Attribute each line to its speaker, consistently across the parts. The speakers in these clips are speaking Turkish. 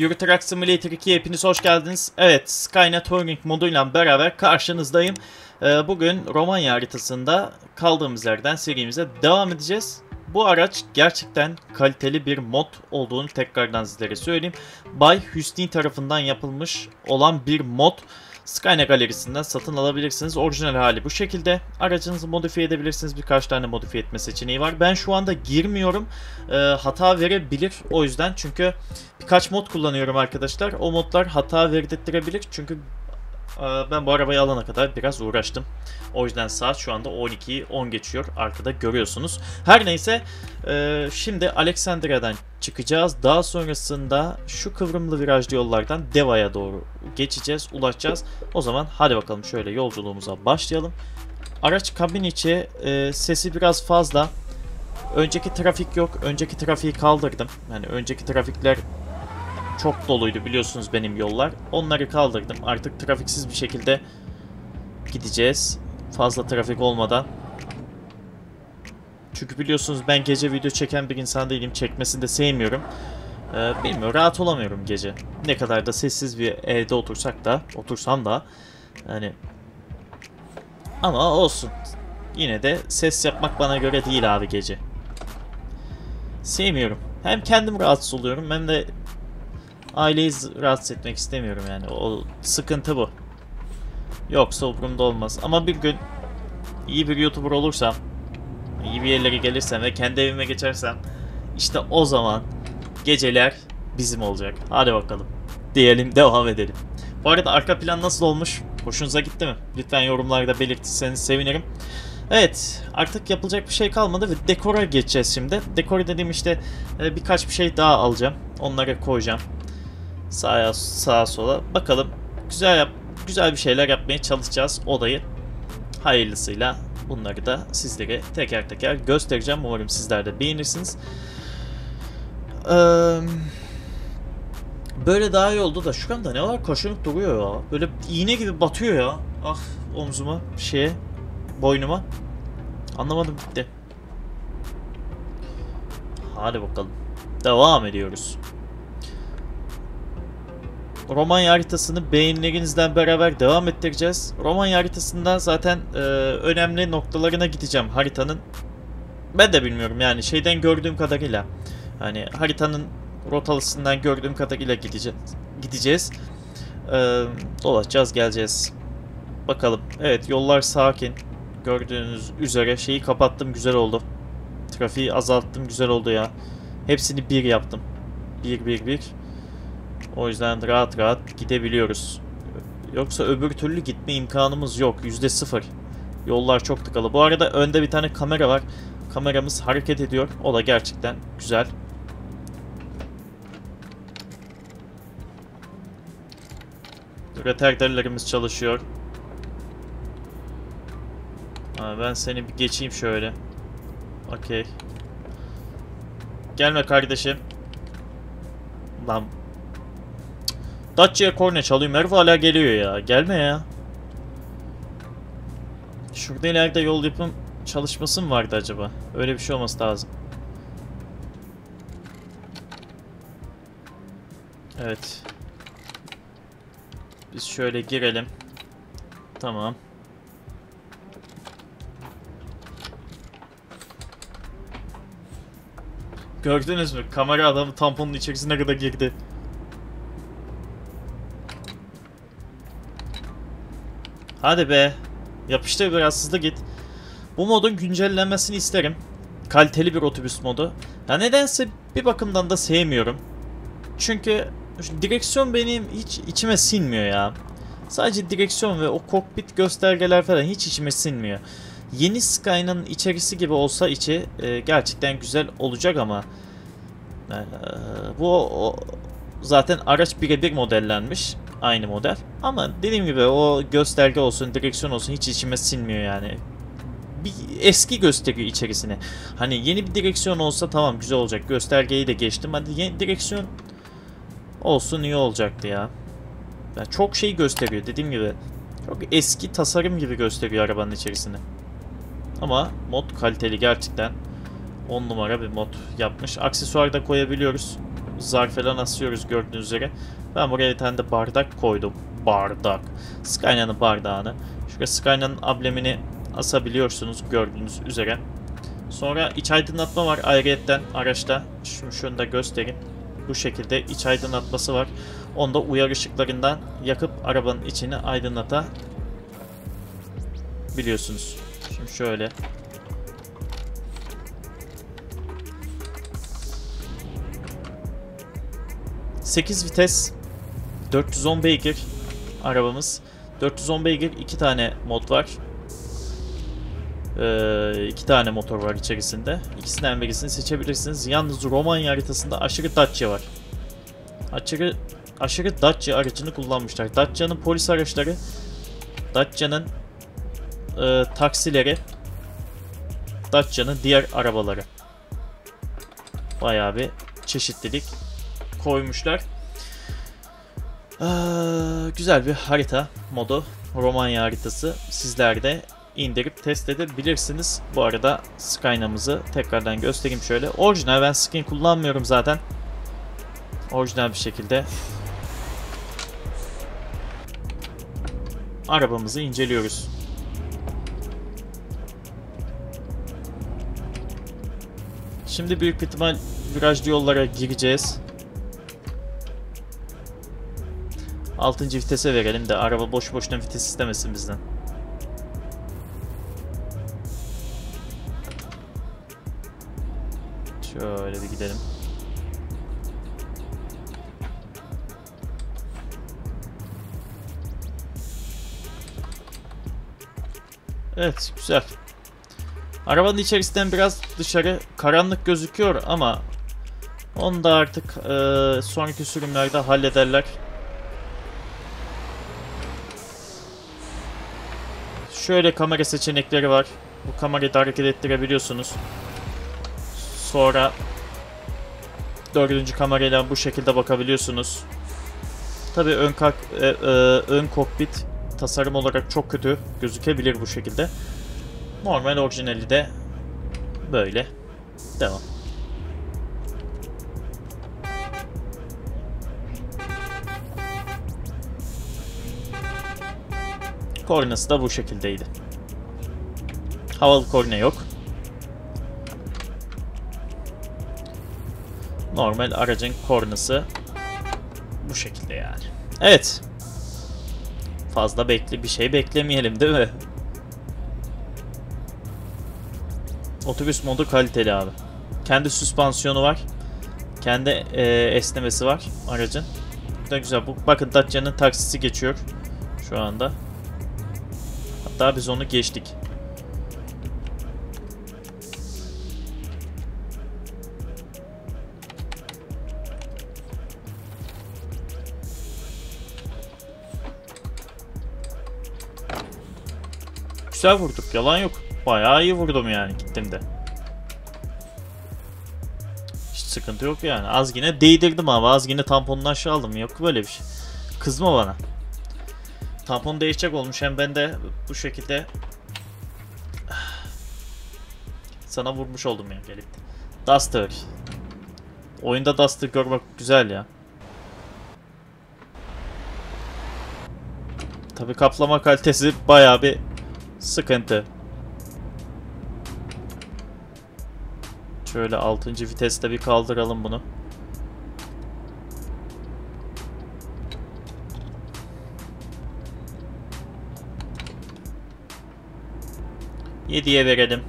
Speaker 1: Euro Truck Simulator 2'ye hepiniz hoş geldiniz. Evet, Skynet Touring moduyla beraber karşınızdayım. Ee, bugün Romanya haritasında kaldığımız yerden serimize devam edeceğiz. Bu araç gerçekten kaliteli bir mod olduğunu tekrardan sizlere söyleyeyim. Bay Hüsnü tarafından yapılmış olan bir mod. Skynet galerisinden satın alabilirsiniz. Orijinal hali bu şekilde. Aracınızı modifiye edebilirsiniz. Birkaç tane modifiye etme seçeneği var. Ben şu anda girmiyorum. Ee, hata verebilir o yüzden. Çünkü birkaç mod kullanıyorum arkadaşlar. O modlar hata verdirttirebilir. Çünkü e, ben bu arabayı alana kadar biraz uğraştım. O yüzden saat şu anda 12'yi 10 geçiyor. Arkada görüyorsunuz. Her neyse e, şimdi Alexandria'dan çıkacağız. Daha sonrasında şu kıvrımlı virajlı yollardan Deva'ya doğru geçeceğiz, ulaşacağız. O zaman hadi bakalım şöyle yolculuğumuza başlayalım. Araç kabin içi e, sesi biraz fazla. Önceki trafik yok. Önceki trafiği kaldırdım. Yani önceki trafikler çok doluydu biliyorsunuz benim yollar. Onları kaldırdım. Artık trafiksiz bir şekilde gideceğiz. Fazla trafik olmadan. Çünkü biliyorsunuz ben gece video çeken bir insan değilim. Çekmesini de sevmiyorum. Ee, bilmiyorum rahat olamıyorum gece. Ne kadar da sessiz bir evde otursak da, otursam da hani ama olsun. Yine de ses yapmak bana göre değil abi gece. Sevmiyorum. Hem kendim rahatsız oluyorum hem de aileyi rahatsız etmek istemiyorum yani. O sıkıntı bu. Yoksa umurumda olmaz. Ama bir gün iyi bir YouTuber olursam, iyi bir yerlere gelirsem ve kendi evime geçersem işte o zaman geceler bizim olacak. Hadi bakalım. Diyelim devam edelim. Bu arada arka plan nasıl olmuş? Hoşunuza gitti mi? Lütfen yorumlarda belirtirseniz sevinirim. Evet artık yapılacak bir şey kalmadı ve dekora geçeceğiz şimdi. Dekor dediğim işte e, birkaç bir şey daha alacağım. Onları koyacağım. Sağa sağa sola. Bakalım güzel yap güzel bir şeyler yapmaya çalışacağız odayı. Hayırlısıyla bunları da sizlere teker teker göstereceğim. Umarım sizler de beğenirsiniz. Ee, böyle daha iyi oldu da şu anda ne var kaşınıp duruyor ya. Böyle iğne gibi batıyor ya. Ah omzuma şeye boynuma. Anlamadım gitti. Hadi bakalım. Devam ediyoruz. Romanya haritasını beğenilerinizden beraber devam ettireceğiz. Romanya haritasından zaten e, önemli noktalarına gideceğim haritanın. Ben de bilmiyorum yani şeyden gördüğüm kadarıyla. Hani haritanın rotalısından gördüğüm kadarıyla gideceğiz. gideceğiz. E, dolaşacağız geleceğiz. Bakalım. Evet yollar sakin. Gördüğünüz üzere şeyi kapattım güzel oldu. Trafiği azalttım güzel oldu ya. Hepsini bir yaptım. Bir bir bir. O yüzden rahat rahat gidebiliyoruz. Yoksa öbür türlü gitme imkanımız yok. Yüzde sıfır. Yollar çok tıkalı. Bu arada önde bir tane kamera var. Kameramız hareket ediyor. O da gerçekten güzel. Retarderlerimiz çalışıyor. Ha, ben seni bir geçeyim şöyle. Okey. Gelme kardeşim. Lan Dacia'ya korna çalıyorum. Herif hala geliyor ya. Gelme ya. Şurada ileride yol yapım çalışması mı vardı acaba? Öyle bir şey olması lazım. Evet. Biz şöyle girelim. Tamam. Gördünüz mü? Kamera adamı tamponun içerisine kadar girdi. Hadi be. Yapıştır biraz hızlı git. Bu modun güncellenmesini isterim. Kaliteli bir otobüs modu. Ya nedense bir bakımdan da sevmiyorum. Çünkü direksiyon benim hiç içime sinmiyor ya. Sadece direksiyon ve o kokpit göstergeler falan hiç içime sinmiyor. Yeni Sky'nın içerisi gibi olsa içi e, gerçekten güzel olacak ama e, bu o, zaten araç birebir modellenmiş aynı model. Ama dediğim gibi o gösterge olsun, direksiyon olsun hiç içime sinmiyor yani. Bir eski gösteriyor içerisine. Hani yeni bir direksiyon olsa tamam güzel olacak. Göstergeyi de geçtim. Hadi yeni direksiyon olsun iyi olacaktı ya. Yani çok şey gösteriyor dediğim gibi. Çok eski tasarım gibi gösteriyor arabanın içerisine. Ama mod kaliteli gerçekten. 10 numara bir mod yapmış. Aksesuar da koyabiliyoruz. zar falan asıyoruz gördüğünüz üzere. Ben buraya bir tane de bardak koydum. Bardak. Skyna'nın bardağını. Şuraya Skyna'nın amblemini asabiliyorsunuz gördüğünüz üzere. Sonra iç aydınlatma var ayrıyetten araçta. Şunu, şunu da göstereyim. Bu şekilde iç aydınlatması var. Onda uyarı ışıklarından yakıp arabanın içini aydınlata biliyorsunuz. Şimdi şöyle. Sekiz vites 410 beygir arabamız. 410 beygir iki tane mod var. Ee, iki tane motor var içerisinde. İkisinden birisini seçebilirsiniz. Yalnız Romanya haritasında aşırı Dacia var. Aşırı aşırı Dacia aracını kullanmışlar. Dacia'nın polis araçları, Dacia'nın e, taksileri, Dacia'nın diğer arabaları. Bayağı bir çeşitlilik koymuşlar. Ee, güzel bir harita modu. Romanya haritası. Sizler de indirip test edebilirsiniz. Bu arada Skyna'mızı tekrardan göstereyim şöyle. Orijinal ben skin kullanmıyorum zaten. Orijinal bir şekilde arabamızı inceliyoruz. Şimdi büyük ihtimal virajlı yollara gireceğiz. 6. vitese verelim de araba boş boşuna vites istemesin bizden. Şöyle bir gidelim. Evet, güzel. Arabanın içerisinden biraz dışarı karanlık gözüküyor ama onu da artık e, sonraki sürümlerde hallederler. Şöyle kamera seçenekleri var. Bu kamerayı da hareket ettirebiliyorsunuz. Sonra dördüncü kamerayla bu şekilde bakabiliyorsunuz. Tabi ön, e, e, ön kokpit tasarım olarak çok kötü gözükebilir bu şekilde. Normal orijinali de böyle. Devam. Kornası da bu şekildeydi. Havalı korna yok. Normal aracın kornası bu şekilde yani. Evet. Fazla bekli bir şey beklemeyelim değil mi? Otobüs modu kaliteli abi. Kendi süspansiyonu var. Kendi e, esnemesi var aracın. Bu da güzel. Bu, bakın Dacia'nın taksisi geçiyor şu anda. Hatta biz onu geçtik. Güzel vurduk. Yalan yok. Bayağı iyi vurdum yani gittim de. Hiç sıkıntı yok yani. Az yine değdirdim abi. Az yine tamponunu aşağı aldım. Yok böyle bir şey. Kızma bana. Tampon değişecek olmuş. Hem ben de bu şekilde sana vurmuş oldum ya gelip. Duster. Oyunda Duster görmek güzel ya. Tabi kaplama kalitesi bayağı bir sıkıntı. Şöyle 6. viteste bir kaldıralım bunu. Yediye verelim.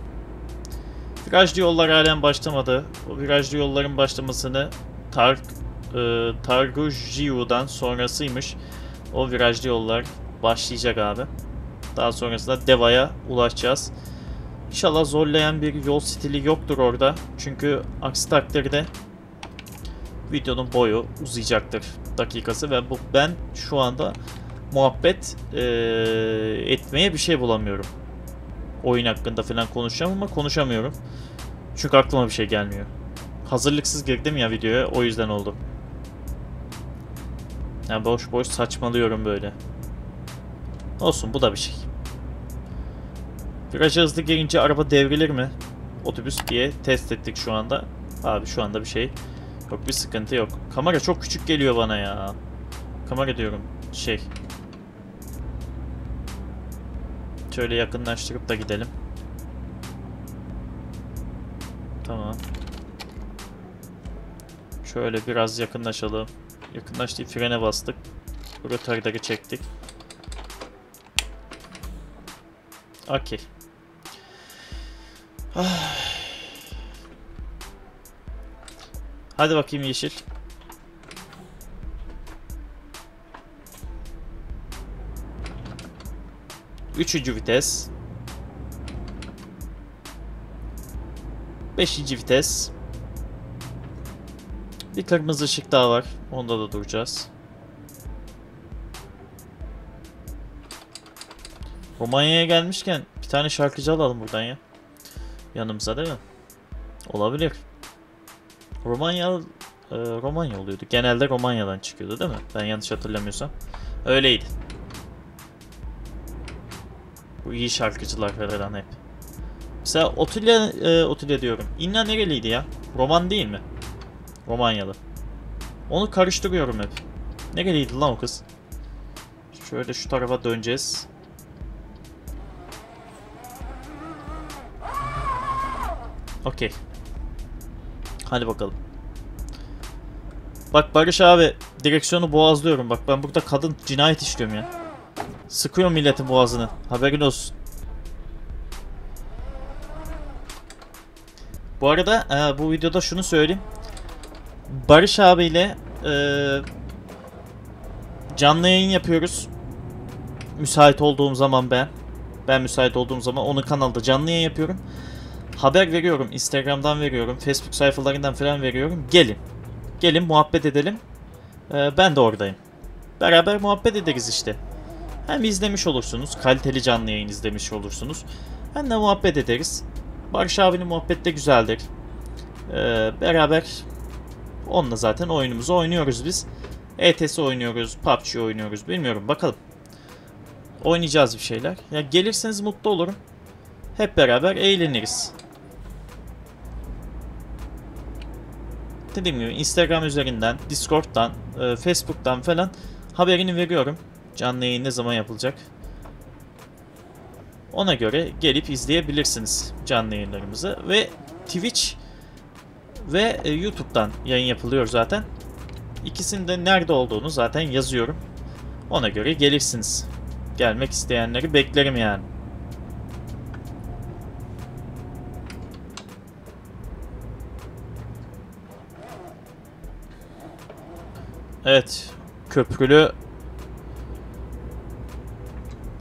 Speaker 1: Virajlı yollar halen başlamadı. O virajlı yolların başlamasını Tar e, Targujiu'dan sonrasıymış. O virajlı yollar başlayacak abi. Daha sonrasında Deva'ya ulaşacağız. İnşallah zorlayan bir yol stili yoktur orada. Çünkü aksi takdirde videonun boyu uzayacaktır dakikası ve bu ben şu anda muhabbet e, etmeye bir şey bulamıyorum. Oyun hakkında falan konuşacağım ama konuşamıyorum. Çünkü aklıma bir şey gelmiyor. Hazırlıksız girdim ya videoya o yüzden oldu. Yani boş boş saçmalıyorum böyle. Olsun bu da bir şey. Viraja hızlı girince araba devrilir mi? Otobüs diye test ettik şu anda. Abi şu anda bir şey Yok bir sıkıntı yok. Kamera çok küçük geliyor bana ya. Kamera diyorum. Şey. Şöyle yakınlaştırıp da gidelim. Tamam. Şöyle biraz yakınlaşalım. Yakınlaştık frene bastık. Rötardarı çektik. Okey. Hadi bakayım yeşil. Üçüncü vites. Beşinci vites. Bir kırmızı ışık daha var. Onda da duracağız. Romanya'ya gelmişken bir tane şarkıcı alalım buradan ya. Yanımıza değil mi? Olabilir. Romanya e, Romanya oluyordu. Genelde Romanya'dan çıkıyordu değil mi? Ben yanlış hatırlamıyorsam. Öyleydi. Bu iyi şarkıcılar falan hep. Mesela Otilya, e, Otilya diyorum. İnna nereliydi ya? Roman değil mi? Romanyalı. Onu karıştırıyorum hep. Nereliydi lan o kız? Şöyle şu tarafa döneceğiz. Okey. Hadi bakalım. Bak Barış abi direksiyonu boğazlıyorum. Bak ben burada kadın cinayet işliyorum ya. Sıkıyor milletin boğazını. Haberin olsun. Bu arada e, bu videoda şunu söyleyeyim. Barış abiyle e, canlı yayın yapıyoruz. Müsait olduğum zaman ben. Ben müsait olduğum zaman onun kanalda canlı yayın yapıyorum. Haber veriyorum. Instagram'dan veriyorum. Facebook sayfalarından falan veriyorum. Gelin. Gelin muhabbet edelim. E, ben de oradayım. Beraber muhabbet ederiz işte. Hem izlemiş olursunuz. Kaliteli canlı yayın izlemiş olursunuz. Hem de muhabbet ederiz. Barış abinin muhabbet de güzeldir. Ee, beraber onunla zaten oyunumuzu oynuyoruz biz. ETS oynuyoruz, PUBG oynuyoruz. Bilmiyorum bakalım. Oynayacağız bir şeyler. Ya gelirseniz mutlu olurum. Hep beraber eğleniriz. Dediğim gibi Instagram üzerinden, Discord'dan, e, Facebook'tan falan haberini veriyorum. Canlı yayın ne zaman yapılacak? Ona göre gelip izleyebilirsiniz canlı yayınlarımızı. Ve Twitch ve e, YouTube'dan yayın yapılıyor zaten. İkisinde nerede olduğunu zaten yazıyorum. Ona göre gelirsiniz. Gelmek isteyenleri beklerim yani. Evet. Köprülü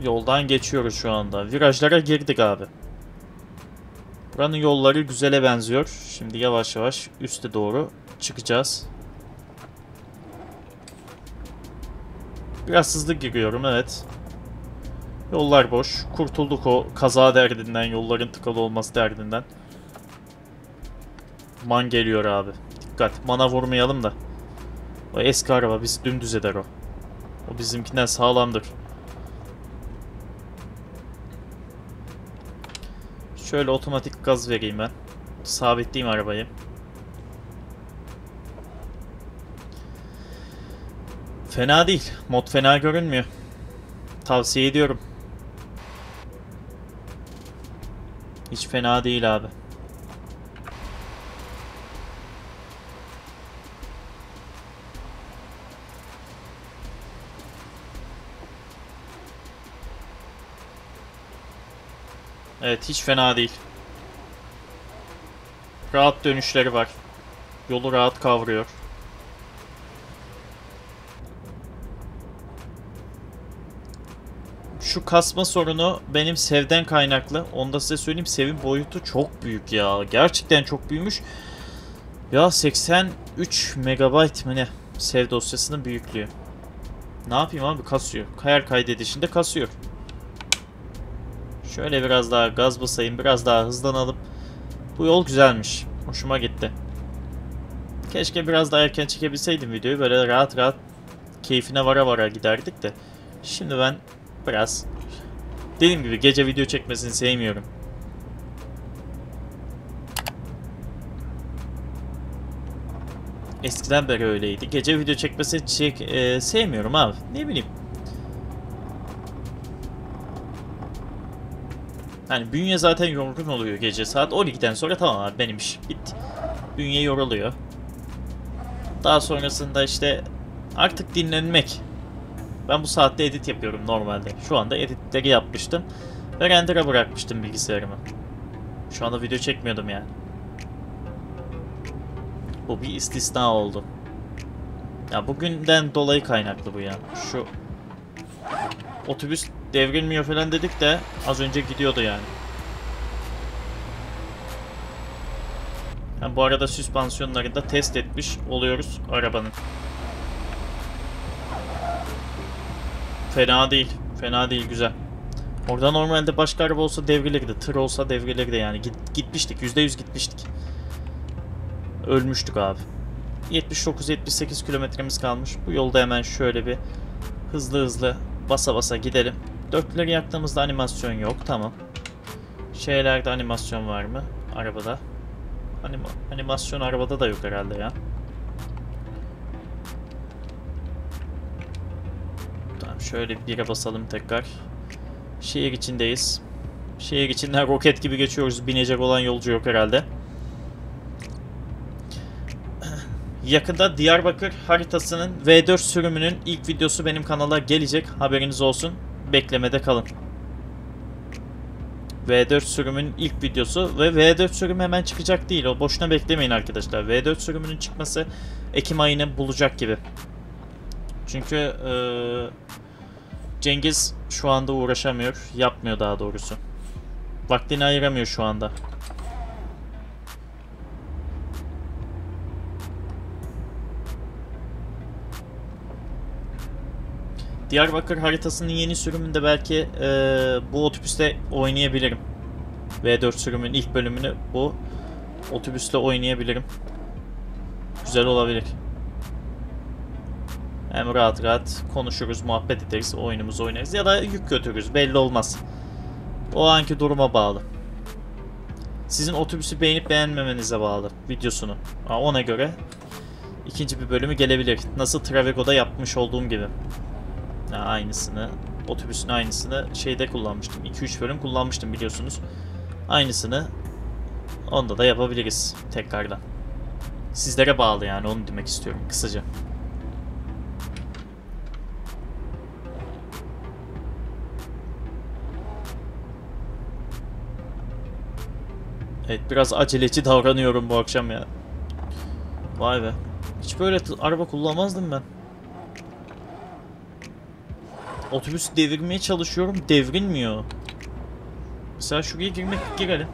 Speaker 1: yoldan geçiyoruz şu anda. Virajlara girdik abi. Buranın yolları güzele benziyor. Şimdi yavaş yavaş üste doğru çıkacağız. Biraz hızlı giriyorum evet. Yollar boş. Kurtulduk o kaza derdinden, yolların tıkalı olması derdinden. Man geliyor abi. Dikkat. Mana vurmayalım da. O eski araba biz dümdüz eder o. O bizimkinden sağlamdır. Şöyle otomatik gaz vereyim ben. Sabitleyeyim arabayı. Fena değil. Mod fena görünmüyor. Tavsiye ediyorum. Hiç fena değil abi. Evet hiç fena değil. Rahat dönüşleri var. Yolu rahat kavruyor. Şu kasma sorunu benim sevden kaynaklı. Onu da size söyleyeyim. Sevin boyutu çok büyük ya. Gerçekten çok büyümüş. Ya 83 megabayt mı ne? Sev dosyasının büyüklüğü. Ne yapayım abi kasıyor. Her kaydedişinde kasıyor. Şöyle biraz daha gaz basayım. Biraz daha hızlanalım. Bu yol güzelmiş. Hoşuma gitti. Keşke biraz daha erken çekebilseydim videoyu. Böyle rahat rahat keyfine vara vara giderdik de. Şimdi ben biraz dediğim gibi gece video çekmesini sevmiyorum. Eskiden beri öyleydi. Gece video çekmesi çek, e, sevmiyorum abi. Ne bileyim. Hani bünye zaten yorgun oluyor gece. Saat 12'den sonra tamam abi benim iş bitti. Bünye yoruluyor. Daha sonrasında işte artık dinlenmek. Ben bu saatte edit yapıyorum normalde. Şu anda editleri yapmıştım. Ve render'a bırakmıştım bilgisayarımı. Şu anda video çekmiyordum yani. Bu bir istisna oldu. Ya bugünden dolayı kaynaklı bu ya. Şu otobüs devrilmiyor falan dedik de az önce gidiyordu yani. Ha, bu arada süspansiyonları da test etmiş oluyoruz arabanın. Fena değil. Fena değil güzel. Orada normalde başka araba olsa devrilirdi. Tır olsa devrilirdi yani. Git, gitmiştik. %100 gitmiştik. Ölmüştük abi. 79-78 kilometremiz kalmış. Bu yolda hemen şöyle bir hızlı hızlı basa basa gidelim. Dörtlüleri yaktığımızda animasyon yok. Tamam. Şeylerde animasyon var mı? Arabada. Anima animasyon arabada da yok herhalde ya. Tamam şöyle bire basalım tekrar. Şehir içindeyiz. Şehir içinden roket gibi geçiyoruz. Binecek olan yolcu yok herhalde. Yakında Diyarbakır haritasının V4 sürümünün ilk videosu benim kanala gelecek. Haberiniz olsun. Beklemede kalın. V4 sürümünün ilk videosu ve V4 sürümü hemen çıkacak değil. O boşuna beklemeyin arkadaşlar. V4 sürümünün çıkması Ekim ayını bulacak gibi. Çünkü ee, Cengiz şu anda uğraşamıyor. Yapmıyor daha doğrusu. Vaktini ayıramıyor şu anda. Diyarbakır haritasının yeni sürümünde belki e, bu otobüste oynayabilirim. V4 sürümün ilk bölümünü bu otobüsle oynayabilirim. Güzel olabilir. Hem rahat rahat konuşuruz, muhabbet ederiz, oyunumuzu oynarız ya da yük götürürüz belli olmaz. O anki duruma bağlı. Sizin otobüsü beğenip beğenmemenize bağlı videosunu. Ona göre ikinci bir bölümü gelebilir. Nasıl Travego'da yapmış olduğum gibi. Aynısını, otobüsün aynısını şeyde kullanmıştım. 2-3 bölüm kullanmıştım biliyorsunuz. Aynısını onda da yapabiliriz tekrardan. Sizlere bağlı yani onu demek istiyorum kısaca. Evet biraz aceleci davranıyorum bu akşam ya. Vay be. Hiç böyle araba kullanmazdım ben. Otobüs devirmeye çalışıyorum. Devrilmiyor. Mesela şuraya girmek girelim.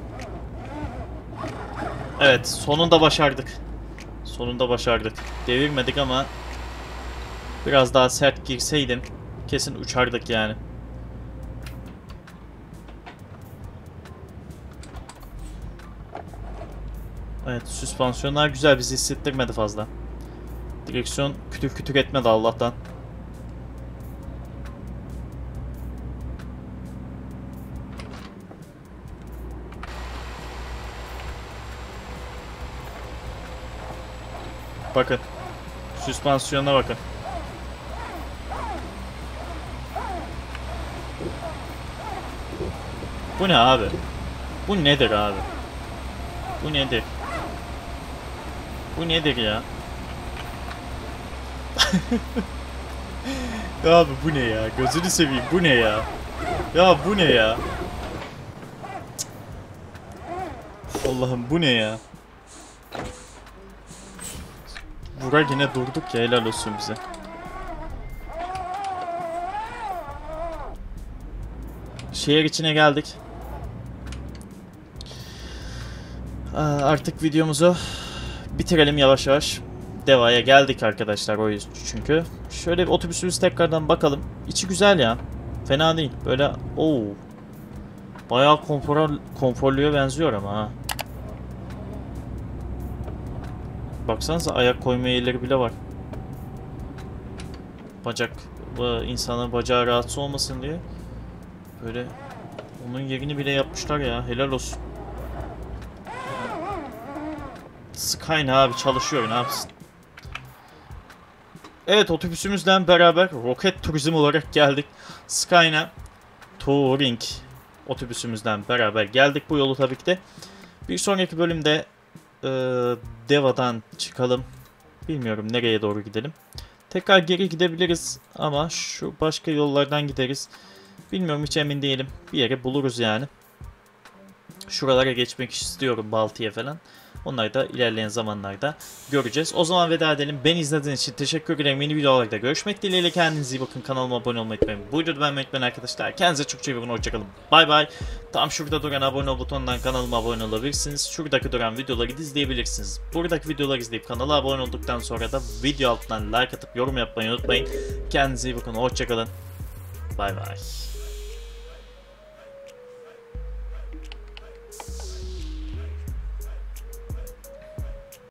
Speaker 1: Evet sonunda başardık. Sonunda başardık. Devirmedik ama biraz daha sert girseydim kesin uçardık yani. Evet süspansiyonlar güzel bizi hissettirmedi fazla. Direksiyon kütür kütür etmedi Allah'tan. Bakın. Süspansiyona bakın. Bu ne abi? Bu nedir abi? Bu nedir? Bu nedir ya? abi bu ne ya? Gözünü seveyim bu ne ya? Ya bu ne ya? Allah'ım bu ne ya? Bura yine durduk ya helal olsun bize. Şehir içine geldik. Artık videomuzu bitirelim yavaş yavaş. Deva'ya geldik arkadaşlar o çünkü. Şöyle bir otobüsümüz tekrardan bakalım. İçi güzel ya. Fena değil. Böyle oo. Bayağı konfor konforluya benziyor ama ha. Baksanıza ayak koyma yerleri bile var. Bacak insanın bacağı rahatsız olmasın diye böyle onun yerini bile yapmışlar ya. Helal olsun. Skyne abi çalışıyor ne yapsın. Evet otobüsümüzden beraber roket turizm olarak geldik. Skyna Touring otobüsümüzden beraber geldik bu yolu tabii ki de. Bir sonraki bölümde e, Deva'dan çıkalım. Bilmiyorum nereye doğru gidelim. Tekrar geri gidebiliriz ama şu başka yollardan gideriz. Bilmiyorum hiç emin değilim. Bir yere buluruz yani. Şuralara geçmek istiyorum Baltı'ya falan. Onları da ilerleyen zamanlarda göreceğiz. O zaman veda edelim. Ben izlediğiniz için teşekkür ederim. Yeni videolarda görüşmek dileğiyle. Kendinize iyi bakın. Kanalıma abone olmayı unutmayın. Bu videoda beğenmeyi unutmayın arkadaşlar. Kendinize çok iyi bakın. Hoşçakalın. Bay bay. Tam şurada duran abone ol butonundan kanalıma abone olabilirsiniz. Şuradaki duran videoları izleyebilirsiniz. Buradaki videoları izleyip kanala abone olduktan sonra da video altından like atıp yorum yapmayı unutmayın. Kendinize iyi bakın. Hoşçakalın. Bay bay.